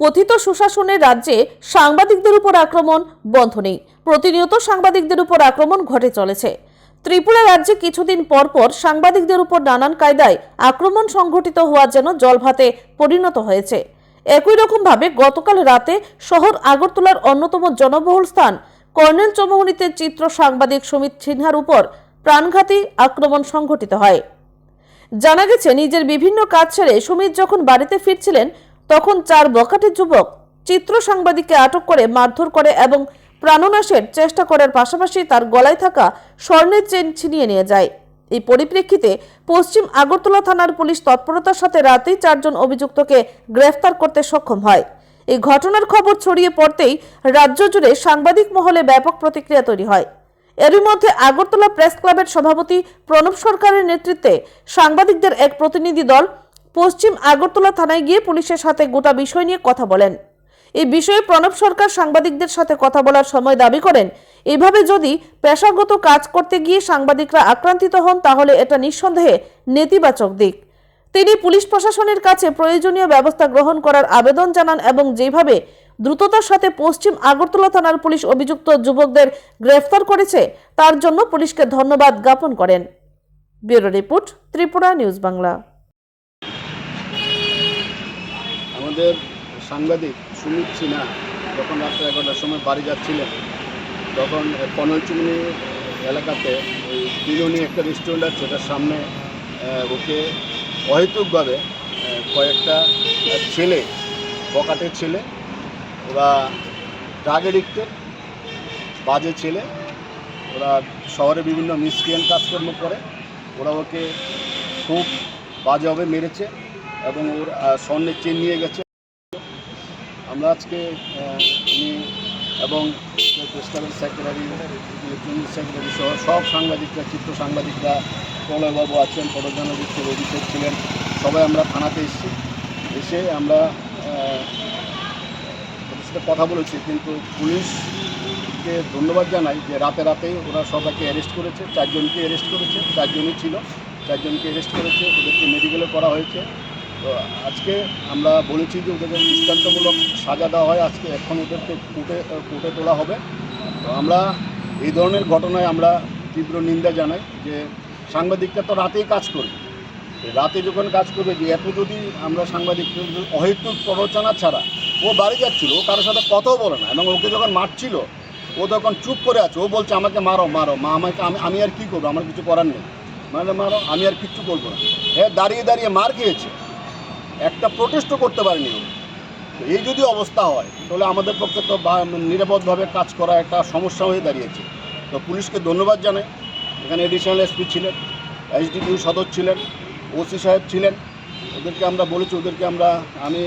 কথিত সুশাসনের রাজ্যে সাংবাদিকদের উপর আক্রমণ বন্ধ নেই। প্রতিনিয়ত সাংবাদিকদের উপর আক্রমণ ঘটে চলেছে। ত্রিপুরা রাজ্যে কিছুদিন পর পর সাংবাদিকদের উপর নানান কায়দায় আক্রমণ সংঘটিত হওয়া যেন জলভাতে পরিণত হয়েছে। একই রকমভাবে গতকাল রাতে শহর আগরতলার অন্যতম জনবহুল স্থান কর্নেল চৌমুহনীতে চিত্র সাংবাদিক সুমিত সিনহার উপর প্রাণঘাতী আক্রমণ সংঘটিত হয়। জানা গেছে, নিজের বিভিন্ন কাজ ছেড়ে সুমিত যখন বাড়িতে ফিরছিলেন তখন চার বখাটে যুবক চিত্র সাংবাদিককে আটক করে মারধর করে এবং প্রাণনাশের চেষ্টা করার পাশাপাশি তার গলায় থাকা স্বর্ণের চেন ছিনিয়ে নিয়ে যায়। এই পরিপ্রেক্ষিতে পশ্চিম আগরতলা থানার পুলিশ তৎপরতার সাথে রাতেই চারজন অভিযুক্তকে গ্রেফতার করতে সক্ষম হয়। এই ঘটনার খবর ছড়িয়ে পড়তেই রাজ্য জুড়ে সাংবাদিক মহলে ব্যাপক প্রতিক্রিয়া তৈরি হয়। এরই মধ্যে আগরতলা প্রেস ক্লাবের সভাপতি প্রণব সরকারের নেতৃত্বে সাংবাদিকদের এক প্রতিনিধি দল পশ্চিম আগরতলা থানায় গিয়ে পুলিশের সাথে গোটা বিষয় নিয়ে কথা বলেন। এই বিষয়ে প্রণব সরকার সাংবাদিকদের সাথে কথা বলার সময় দাবি করেন, এভাবে যদি পেশাগত কাজ করতে গিয়ে সাংবাদিকরা আক্রান্তিত হন, তাহলে এটা নিঃসন্দেহে নেতিবাচক দিক। তিনি পুলিশ প্রশাসনের কাছে প্রয়োজনীয় ব্যবস্থা গ্রহণ করার আবেদন জানান এবং যেভাবে দ্রুততার সাথে পশ্চিম আগরতলা থানার পুলিশ অভিযুক্ত যুবকদের গ্রেফতার করেছে, তার জন্য পুলিশকে ধন্যবাদ জ্ঞাপন করেন। Bureau report Tripura news Bangla. আমাদের সাংবাদিক সুমিত সিনহা যখন রাত্রে এগারোটার সময় বাড়ি যাচ্ছিলেন, তখন কনলচুমনি এলাকাতে ওই একটা রেস্টুরেন্ট আছে ওটার সামনে ওকে অহেতুকভাবে কয়েকটা ছেলে বকাটের ছেলে ওরা ড্রাগ এডিক্টেড বাজে ছেলে, ওরা শহরে বিভিন্ন মিসক্রিয়ান কাজকর্ম করে, ওরা ওকে খুব বাজেভাবে মেরেছে। এবং ওর স্বর্ণের চেন নিয়ে গেছে। আমরা আজকে উনি এবং প্রেস ক্লাবের সেক্রেটারি ইলেকট্রনিক সেক্রেটারি সহ সব সাংবাদিকরা, চিত্র সাংবাদিকরা প্রলয়বাবু আছেন ফটোজার্নালিস্ট অভিষেক ছিলেন, সবাই আমরা থানাতে এসেছি। এসে আমরা ওদের সাথে কথা বলেছি, কিন্তু পুলিশকে ধন্যবাদ জানাই যে রাতে রাতেই ওরা সবাইকে অ্যারেস্ট করেছে, চারজনকে অ্যারেস্ট করেছে, চারজনই ছিল, চারজনকে অ্যারেস্ট করেছে, ওদেরকে মেডিকেলে করা হয়েছে। তো আজকে আমরা বলেছি যে ওদেরকে দৃষ্টান্তমূলক সাজা দেওয়া হয়। আজকে এখন ওদেরকে কোর্টে কোর্টে তোলা হবে। তো আমরা এই ধরনের ঘটনায় আমরা তীব্র নিন্দা জানাই যে সাংবাদিকটা তো রাতেই কাজ করবে। রাতে যখন কাজ করবে, যে এত যদি আমরা সাংবাদিক অহেতুক প্ররোচনা ছাড়া ও বাড়ি যাচ্ছিল, ও কারোর সাথে কথাও বলে না, এবং ওকে যখন মারছিল, ও তখন চুপ করে আছে। ও বলছে, আমাকে মারো মারো, মা, আমাকে, আমি আমি আর কী করব? আমার কিছু করার নেই। মানে মারো, আমি আর কিচ্ছু করব না। হ্যাঁ দাঁড়িয়ে দাঁড়িয়ে মার খেয়েছে। একটা প্রোটেস্টও করতে পারেনি এই যদি অবস্থা হয়, তাহলে আমাদের পক্ষে তো নিরাপদভাবে কাজ করা একটা সমস্যা হয়ে দাঁড়িয়েছে। তো পুলিশকে ধন্যবাদ জানাই। এখানে এডিশনাল এসপি ছিলেন এসডিপিউ সদর ছিলেন ওসি সাহেব ছিলেন। ওদেরকে আমরা বলেছি, ওদেরকে আমরা, আমি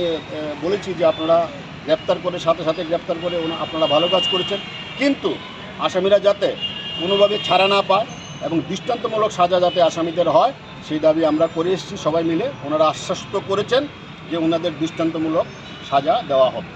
বলেছি যে আপনারা গ্রেপ্তার করে, সাথে সাথে গ্রেপ্তার করে আপনারা ভালো কাজ করেছেন। কিন্তু আসামিরা যাতে কোনোভাবে ছাড়া না পায় এবং দৃষ্টান্তমূলক সাজা যাতে আসামিদের হয় সেই দাবি আমরা করে এসেছি, সবাই মিলে। ওনারা আশ্বস্ত করেছেন যে ওনাদের দৃষ্টান্তমূলক সাজা দেওয়া হবে।